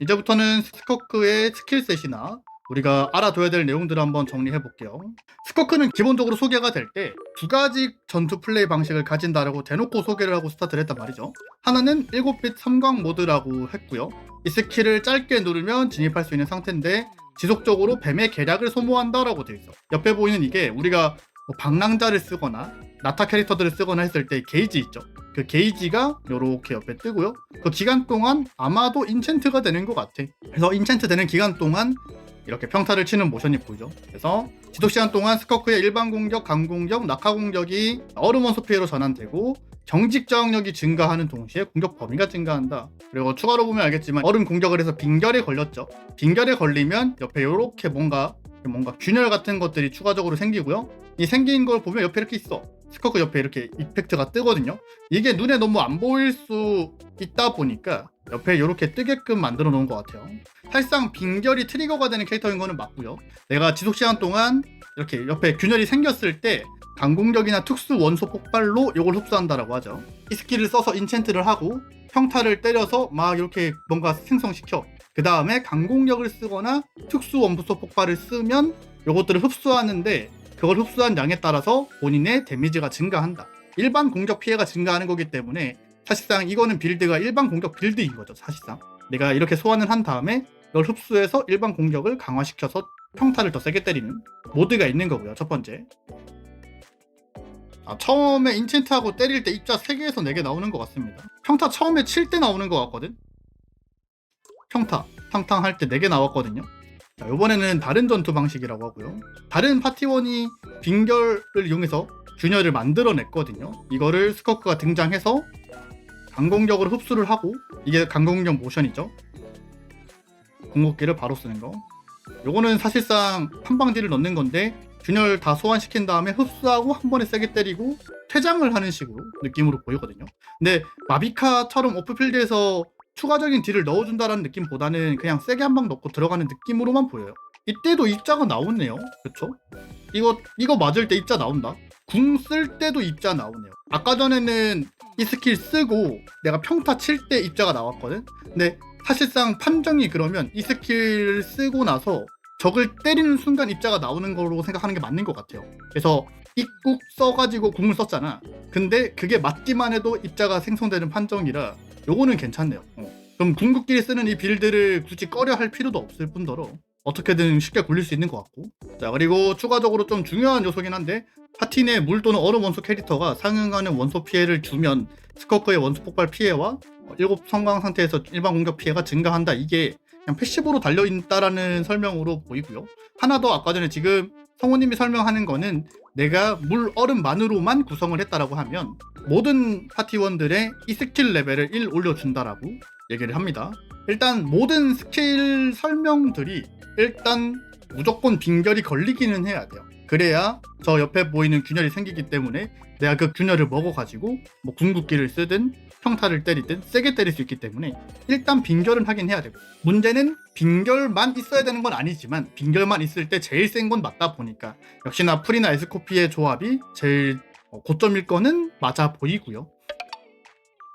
이제부터는 스커크의 스킬셋이나 우리가 알아둬야 될 내용들을 한번 정리해 볼게요. 스커크는 기본적으로 소개가 될 때 두 가지 전투 플레이 방식을 가진다라고 대놓고 소개를 하고 스타트를 했단 말이죠. 하나는 7빛 삼광 모드라고 했고요. 이 스킬을 짧게 누르면 진입할 수 있는 상태인데 지속적으로 뱀의 계략을 소모한다라고 되어 있어. 옆에 보이는 이게 우리가 뭐 방랑자를 쓰거나 나타 캐릭터들을 쓰거나 했을 때 게이지 있죠. 그 게이지가 이렇게 옆에 뜨고요. 그 기간 동안 아마도 인챈트가 되는 것 같아. 그래서 인챈트 되는 기간 동안 이렇게 평타를 치는 모션이 보이죠. 그래서 지속 시간 동안 스커크의 일반 공격, 강 공격, 낙하 공격이 얼음 원소 피해로 전환되고 경직 저항력이 증가하는 동시에 공격 범위가 증가한다. 그리고 추가로 보면 알겠지만 얼음 공격을 해서 빙결에 걸렸죠. 빙결에 걸리면 옆에 이렇게 뭔가 뭔가 균열 같은 것들이 추가적으로 생기고요. 이 생긴 걸 보면 옆에 이렇게 있어. 스커크 옆에 이렇게 이펙트가 뜨거든요. 이게 눈에 너무 안 보일 수 있다 보니까 옆에 이렇게 뜨게끔 만들어 놓은 것 같아요. 사실상 빙결이 트리거가 되는 캐릭터인 거는 맞고요. 내가 지속 시간 동안 이렇게 옆에 균열이 생겼을 때 강공격이나 특수 원소 폭발로 이걸 흡수한다라고 하죠. 이 스킬을 써서 인챈트를 하고 평타를 때려서 막 이렇게 뭔가 생성시켜. 그 다음에 강공격을 쓰거나 특수 원소 폭발을 쓰면 이것들을 흡수하는데 그걸 흡수한 양에 따라서 본인의 데미지가 증가한다. 일반 공격 피해가 증가하는 거기 때문에 사실상 이거는 빌드가 일반 공격 빌드인 거죠. 사실상 내가 이렇게 소환을 한 다음에 이걸 흡수해서 일반 공격을 강화시켜서 평타를 더 세게 때리는 모드가 있는 거고요. 첫 번째. 아, 처음에 인챈트하고 때릴 때 입자 3개에서 4개 나오는 것 같습니다. 평타 처음에 칠 때 나오는 것 같거든? 평타, 탕탕 할 때 4개 나왔거든요. 자, 이번에는 다른 전투 방식이라고 하고요. 다른 파티원이 빙결을 이용해서 균열을 만들어냈거든요. 이거를 스커크가 등장해서 강공격으로 흡수를 하고 이게 강공격 모션이죠. 궁극기를 바로 쓰는 거. 요거는 사실상 한방딜을 넣는 건데 균열 다 소환시킨 다음에 흡수하고 한 번에 세게 때리고 퇴장을 하는 식으로 느낌으로 보이거든요. 근데 마비카처럼 오프필드에서 추가적인 딜을 넣어준다라는 느낌보다는 그냥 세게 한 방 넣고 들어가는 느낌으로만 보여요. 이때도 입자가 나오네요. 그쵸? 이거 이거 맞을 때 입자 나온다. 궁 쓸 때도 입자 나오네요. 아까 전에는 이 스킬 쓰고 내가 평타 칠 때 입자가 나왔거든. 근데 사실상 판정이 그러면 이 스킬 쓰고 나서 적을 때리는 순간 입자가 나오는 거로 생각하는 게 맞는 것 같아요. 그래서 입국 써가지고 궁을 썼잖아. 근데 그게 맞기만 해도 입자가 생성되는 판정이라 요거는 괜찮네요. 어. 그럼 궁극기를 쓰는 이 빌드를 굳이 꺼려 할 필요도 없을 뿐더러 어떻게든 쉽게 굴릴 수 있는 것 같고 자 그리고 추가적으로 좀 중요한 요소긴 한데 내물 또는 얼음 원소 캐릭터가 상응하는 원소 피해를 주면 스커크의 원소 폭발 피해와 일곱 성광 상태에서 일반 공격 피해가 증가한다 이게 그냥 패시브로 달려있다라는 설명으로 보이고요 하나 더 아까 전에 지금 성우님이 설명하는 거는 내가 물 얼음만으로만 구성을 했다라고 하면 모든 파티원들의 이 스킬 레벨을 1 올려준다라고 얘기를 합니다. 일단 모든 스킬 설명들이 일단 무조건 빙결이 걸리기는 해야 돼요. 그래야 저 옆에 보이는 균열이 생기기 때문에 내가 그 균열을 먹어가지고 뭐 궁극기를 쓰든 평타를 때리든 세게 때릴 수 있기 때문에 일단 빙결은 하긴 해야 되고 문제는 빙결만 있어야 되는 건 아니지만 빙결만 있을 때 제일 센 건 맞다 보니까 역시나 프리나 에스코피의 조합이 제일 어, 고점일 거는 맞아 보이고요.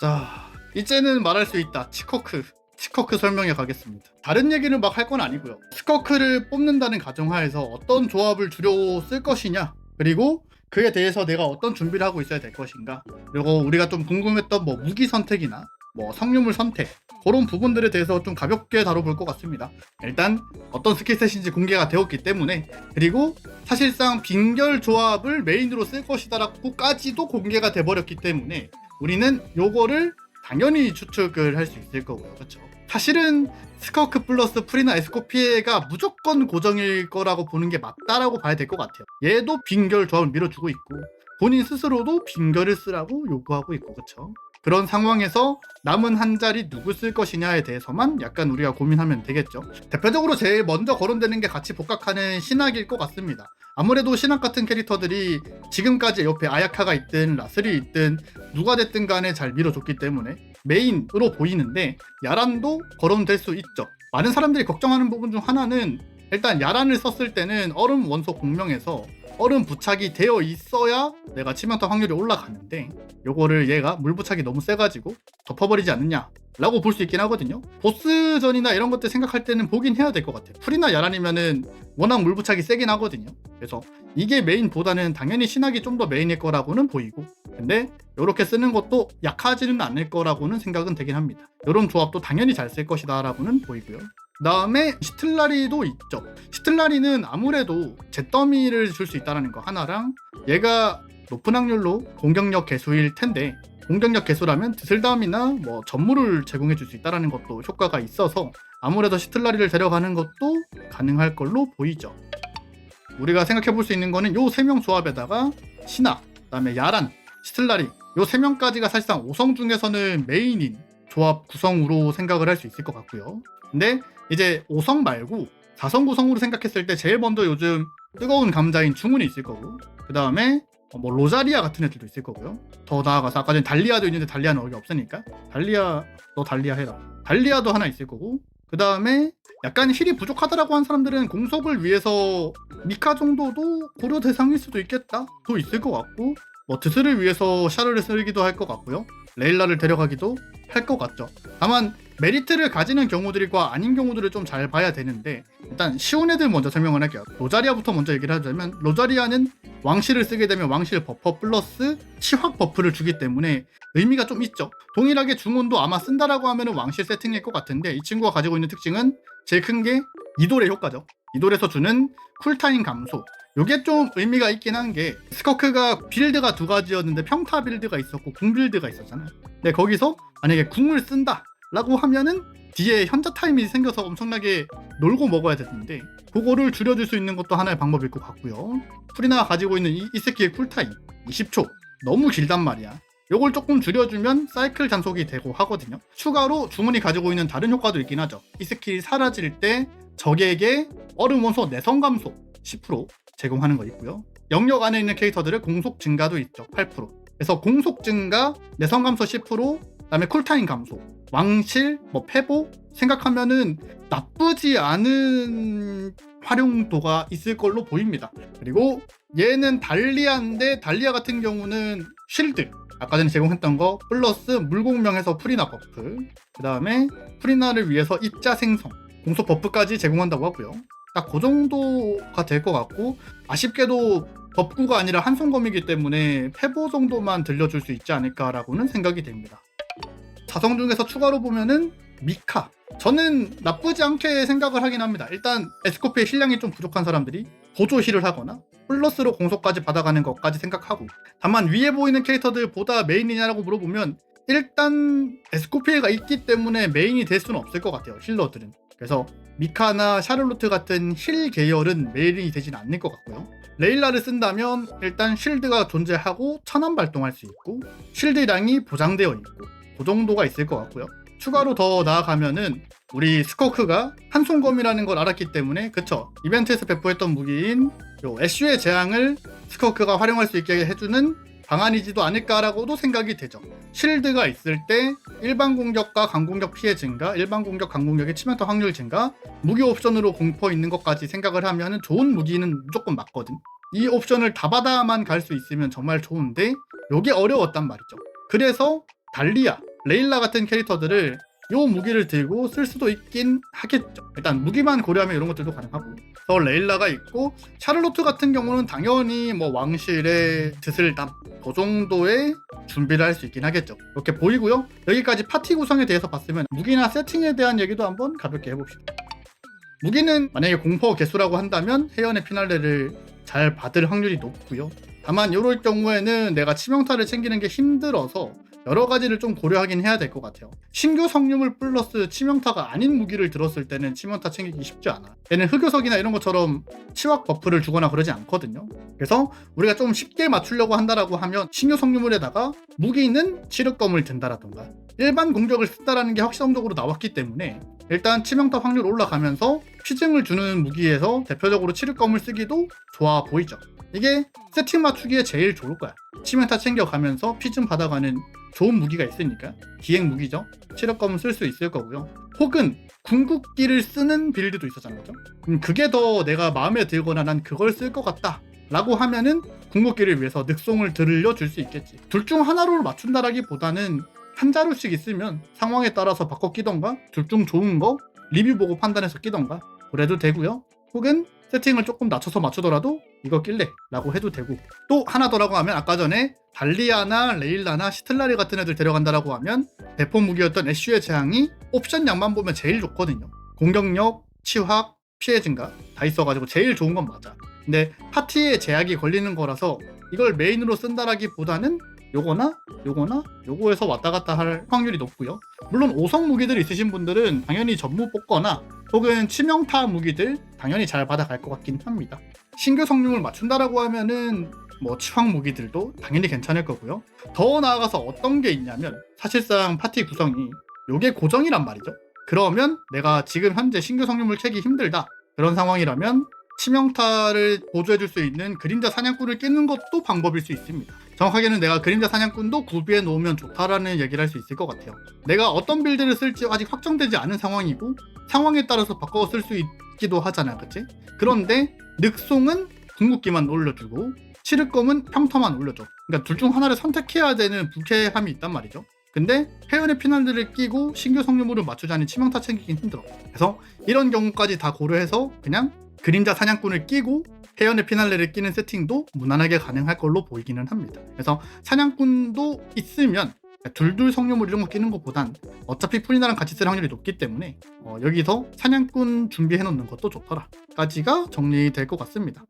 자 이제는 말할 수 있다 치커크 스커크 설명해 가겠습니다. 다른 얘기를 막 할 건 아니고요. 스커크를 뽑는다는 가정하에서 어떤 조합을 주로 쓸 것이냐, 그리고 그에 대해서 내가 어떤 준비를 하고 있어야 될 것인가, 그리고 우리가 좀 궁금했던 뭐 무기 선택이나 뭐 성유물 선택 그런 부분들에 대해서 좀 가볍게 다뤄볼 것 같습니다. 일단 어떤 스킬셋인지 공개가 되었기 때문에 그리고 사실상 빙결 조합을 메인으로 쓸 것이다라고까지도 공개가 돼버렸기 때문에 우리는 요거를 당연히 추측을 할 수 있을 거고요. 그렇죠? 사실은 스커크 플러스 프리나 에스코피에가 무조건 고정일 거라고 보는 게 맞다라고 봐야 될 것 같아요. 얘도 빙결 조합을 밀어주고 있고 본인 스스로도 빙결을 쓰라고 요구하고 있고 그렇죠? 그런 상황에서 남은 한 자리 누구 쓸 것이냐에 대해서만 약간 우리가 고민하면 되겠죠. 대표적으로 제일 먼저 거론되는 게 같이 복각하는 신학일 것 같습니다. 아무래도 신학 같은 캐릭터들이 지금까지 옆에 아야카가 있든 라슬이 있든 누가 됐든 간에 잘 밀어줬기 때문에 메인으로 보이는데 야란도 거론될 수 있죠. 많은 사람들이 걱정하는 부분 중 하나는 일단 야란을 썼을 때는 얼음 원소 공명에서 얼음 부착이 되어 있어야 내가 치명타 확률이 올라가는데 요거를 얘가 물 부착이 너무 세가지고 덮어버리지 않느냐 라고 볼 수 있긴 하거든요. 보스전이나 이런 것들 생각할 때는 보긴 해야 될 것 같아요. 풀이나 야란이면은 워낙 물부착이 세긴 하거든요. 그래서 이게 메인보다는 당연히 신학이 좀 더 메인일 거라고는 보이고 근데 이렇게 쓰는 것도 약하지는 않을 거라고는 생각은 되긴 합니다. 이런 조합도 당연히 잘 쓸 것이다 라고는 보이고요. 그 다음에 시틀라리도 있죠. 시틀라리는 아무래도 잿더미를 줄 수 있다는 거 하나랑 얘가 높은 확률로 공격력 개수일 텐데 공격력 개수라면 드슬담이나 뭐 전무를 제공해 줄 수 있다는 것도 효과가 있어서 아무래도 시틀라리를 데려가는 것도 가능할 걸로 보이죠. 우리가 생각해 볼 수 있는 거는 요 세 명 조합에다가 신화, 그다음에 야란, 시틀라리 요 세 명까지가 사실상 5성 중에서는 메인인 조합 구성으로 생각을 할 수 있을 것 같고요. 근데 이제 5성 말고 4성 구성으로 생각했을 때 제일 먼저 요즘 뜨거운 감자인 중훈이 있을 거고 그 다음에 뭐 로자리아 같은 애들도 있을 거고요. 더 나아가서 아까 전에 달리아도 있는데 달리아는 여기 없으니까 달리아 너 달리아 해라. 달리아도 하나 있을 거고 그 다음에 약간 힐이 부족하다라고 한 사람들은 공속을 위해서 미카 정도도 고려 대상일 수도 있겠다. 도 있을 것 같고 뭐 드스를 위해서 샤르를 쓰기도 할 것 같고요. 레일라를 데려가기도 할 것 같죠. 다만 메리트를 가지는 경우들과 아닌 경우들을 좀 잘 봐야 되는데 일단 쉬운 애들 먼저 설명을 할게요. 로자리아부터 먼저 얘기를 하자면 로자리아는 왕실을 쓰게 되면 왕실 버퍼 플러스 치확 버프를 주기 때문에 의미가 좀 있죠. 동일하게 중원도 아마 쓴다라고 하면 왕실 세팅일 것 같은데 이 친구가 가지고 있는 특징은 제일 큰 게 이돌의 효과죠. 이돌에서 주는 쿨타임 감소. 요게 좀 의미가 있긴 한 게 스커크가 빌드가 두 가지였는데 평타 빌드가 있었고 궁 빌드가 있었잖아요. 근데 거기서 만약에 궁을 쓴다 라고 하면은 뒤에 현자 타임이 생겨서 엄청나게 놀고 먹어야 되는데 그거를 줄여줄 수 있는 것도 하나의 방법일 것 같고요. 프리나가 가지고 있는 이, 이 새끼의 쿨타임 20초 너무 길단 말이야. 요걸 조금 줄여주면 사이클 단속이 되고 하거든요. 추가로 주문이 가지고 있는 다른 효과도 있긴 하죠. 이 스킬이 사라질 때 적에게 얼음 원소 내성 감소 10% 제공하는 거 있고요. 영역 안에 있는 캐릭터들의 공속 증가도 있죠. 8%. 그래서 공속 증가, 내성 감소 10%, 그다음에 쿨타임 감소, 왕실, 뭐 패보 생각하면은 나쁘지 않은 활용도가 있을 걸로 보입니다. 그리고 얘는 달리아인데 달리아 같은 경우는 쉴드 아까 전에 제공했던 거 플러스 물공명에서 프리나 버프 그 다음에 프리나를 위해서 입자 생성 공속 버프까지 제공한다고 하고요. 딱 그 정도가 될 것 같고 아쉽게도 법구가 아니라 한손검이기 때문에 패보 정도만 들려줄 수 있지 않을까라고는 생각이 됩니다. 자성 중에서 추가로 보면은 미카. 저는 나쁘지 않게 생각을 하긴 합니다. 일단 에스코피의 실량이 좀 부족한 사람들이 보조 힐을 하거나 플러스로 공속까지 받아가는 것까지 생각하고 다만 위에 보이는 캐릭터들보다 메인이냐라고 물어보면 일단 에스코피에가 있기 때문에 메인이 될 수는 없을 것 같아요. 힐러들은. 그래서 미카나 샤를로트 같은 힐 계열은 메인이 되진 않을 것 같고요. 레일라를 쓴다면 일단 쉴드가 존재하고 천안 발동할 수 있고 쉴드량이 보장되어 있고 그 정도가 있을 것 같고요. 추가로 더 나아가면은 우리 스코크가 한손검이라는 걸 알았기 때문에 그쵸 이벤트에서 배포했던 무기인 요 애쉬의 재앙을 스코크가 활용할 수 있게 해주는 방안이지도 않을까라고도 생각이 되죠. 실드가 있을 때 일반 공격과 강공격 피해 증가, 일반 공격 강공격의 치명타 확률 증가, 무기 옵션으로 공포 있는 것까지 생각을 하면 좋은 무기는 무조건 맞거든. 이 옵션을 다 받아만 갈 수 있으면 정말 좋은데 요게 어려웠단 말이죠. 그래서 달리아, 레일라 같은 캐릭터들을 요 무기를 들고 쓸 수도 있긴 하겠죠. 일단 무기만 고려하면 이런 것들도 가능하고. 더 레일라가 있고 샤를로트 같은 경우는 당연히 뭐 왕실의 드슬담 그 정도의 준비를 할 수 있긴 하겠죠. 이렇게 보이고요. 여기까지 파티 구성에 대해서 봤으면 무기나 세팅에 대한 얘기도 한번 가볍게 해봅시다. 무기는 만약에 공포 개수라고 한다면 해연의 피날레를 잘 받을 확률이 높고요. 다만 이럴 경우에는 내가 치명타를 챙기는 게 힘들어서 여러 가지를 좀 고려하긴 해야 될 것 같아요. 신규 성유물 플러스 치명타가 아닌 무기를 들었을 때는 치명타 챙기기 쉽지 않아. 얘는 흑요석이나 이런 것처럼 치확 버프를 주거나 그러지 않거든요. 그래서 우리가 좀 쉽게 맞추려고 한다라고 하면 신규 성유물에다가 무기는 치륵검을 든다라던가 일반 공격을 쓴다라는 게 확실성적으로 나왔기 때문에 일단 치명타 확률 올라가면서 피증을 주는 무기에서 대표적으로 치륵검을 쓰기도 좋아 보이죠. 이게 세팅 맞추기에 제일 좋을 거야. 치명타 챙겨가면서 피증 받아가는 좋은 무기가 있으니까 기행 무기죠. 치력검은 쓸 수 있을 거고요. 혹은 궁극기를 쓰는 빌드도 있었잖아요. 음, 그게 더 내가 마음에 들거나 난 그걸 쓸 것 같다. 라고 하면은 궁극기를 위해서 늑송을 들려 줄 수 있겠지. 둘 중 하나로 맞춘다라기보다는 한 자루씩 있으면 상황에 따라서 바꿔 끼던가 둘 중 좋은 거 리뷰 보고 판단해서 끼던가 그래도 되고요. 혹은 세팅을 조금 낮춰서 맞추더라도 이거 낄래 라고 해도 되고 또 하나 더라고 하면 아까 전에 발리아나 레일라나 시틀라리 같은 애들 데려간다라고 하면 대포 무기였던 애쉬의 재앙이 옵션 양만 보면 제일 좋거든요. 공격력, 치확, 피해 증가 다 있어가지고 제일 좋은 건 맞아. 근데 파티에 제약이 걸리는 거라서 이걸 메인으로 쓴다라기보다는 요거나 요거나 요거에서 왔다 갔다 할 확률이 높고요. 물론 5성 무기들 있으신 분들은 당연히 전무 뽑거나 혹은 치명타 무기들 당연히 잘 받아갈 것 같긴 합니다. 신규 성능을 맞춘다라고 하면은 뭐 치황 무기들도 당연히 괜찮을 거고요. 더 나아가서 어떤 게 있냐면 사실상 파티 구성이 요게 고정이란 말이죠. 그러면 내가 지금 현재 신규 성능을 캐기 힘들다 그런 상황이라면 치명타를 보조해줄 수 있는 그림자 사냥꾼을 끼는 것도 방법일 수 있습니다. 정확하게는 내가 그림자 사냥꾼도 구비해 놓으면 좋다라는 얘기를 할 수 있을 것 같아요. 내가 어떤 빌드를 쓸지 아직 확정되지 않은 상황이고 상황에 따라서 바꿔 쓸 수 있 기도 하잖아, 그치? 그런데 늑송은 궁극기만 올려주고 치르검은 평타만 올려줘. 그러니까 둘 중 하나를 선택해야 되는 불쾌함이 있단 말이죠. 근데 회원의 피날들을 끼고 신규 성유물을 맞추자니 치명타 챙기긴 힘들어. 그래서 이런 경우까지 다 고려해서 그냥 그림자 사냥꾼을 끼고 해연의 피날레를 끼는 세팅도 무난하게 가능할 걸로 보이기는 합니다. 그래서 사냥꾼도 있으면 둘둘 성유물 이런 거 끼는 것보단 어차피 풀리나랑 같이 쓸 확률이 높기 때문에 어, 여기서 사냥꾼 준비해 놓는 것도 좋더라 까지가 정리될 것 같습니다.